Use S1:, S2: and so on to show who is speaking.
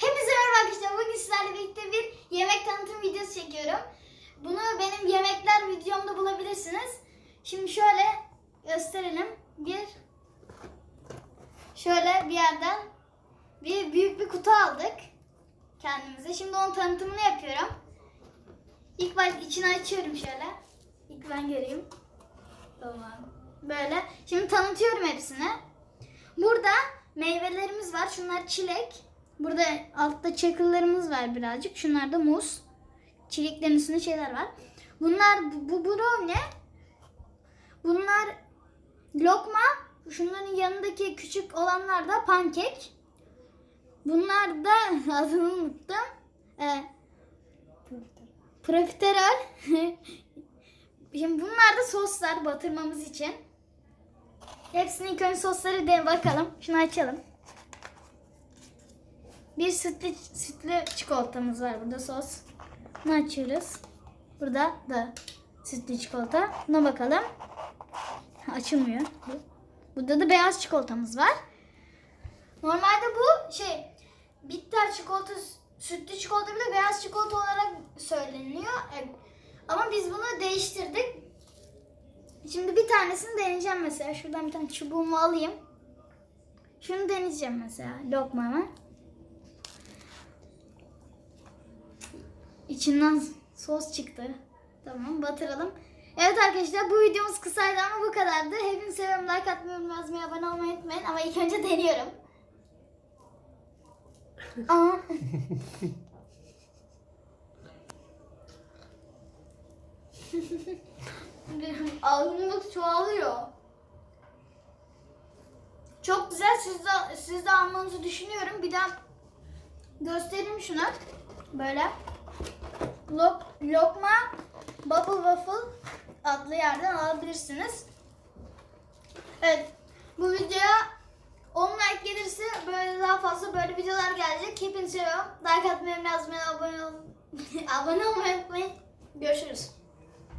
S1: Hepinize merhaba arkadaşlar. Bugün sizlerle birlikte bir yemek tanıtım videosu çekiyorum. Bunu benim yemekler videomda bulabilirsiniz. Şimdi şöyle gösterelim. Bir şöyle bir yerden bir büyük bir kutu aldık kendimize. Şimdi onun tanıtımını yapıyorum. İlk baş içini açıyorum şöyle. İlk ben göreyim. Tamam. Böyle. Şimdi tanıtıyorum hepsini. Burada meyvelerimiz var. Şunlar çilek. Burada altta çakıllarımız var birazcık. Şunlar da muz. Çileklerin üstünde şeyler var. Bunlar bu, bu brownie. Bunlar lokma. Şunların yanındaki küçük olanlar da pankek. Bunlar da adını unuttum. Ee, profiterol. Şimdi bunlar da soslar batırmamız için. Hepsinin ilk önce sosları de bakalım. Şunu açalım. Bir sütlü, sütlü çikolatamız var burada sos. Bunu açıyoruz. Burada da sütlü çikolata. Buna bakalım. Açılmıyor. Bu. Burada da beyaz çikolatamız var. Normalde bu şey bitter çikolata, sütlü çikolata bir de beyaz çikolata olarak söyleniyor. E, Ama biz bunu değiştirdik. Şimdi bir tanesini deneyeceğim mesela. Şuradan bir tane çubuğumu alayım. Şunu deneyeceğim mesela lokmamı. İçinden sos çıktı. Tamam batıralım. Evet arkadaşlar bu videomuz kısaydı ama bu kadardı. Hepinizi seviyorum. Like atmayı, yazmayı, abone olmayı unutmayın. Ama ilk önce deniyorum. Aa. Ağzımda çoğalıyor. Çok güzel. Siz de, siz de almanızı düşünüyorum. Bir daha göstereyim şunu. Böyle. Lok, lokma Bubble Waffle adlı yerden alabilirsiniz. Evet. Bu videoya 10 like gelirse böyle daha fazla böyle videolar gelecek. Hepinizi seviyorum. Like atmayı, yazmayı, abone, ol abone olmayı unutmayın. Görüşürüz.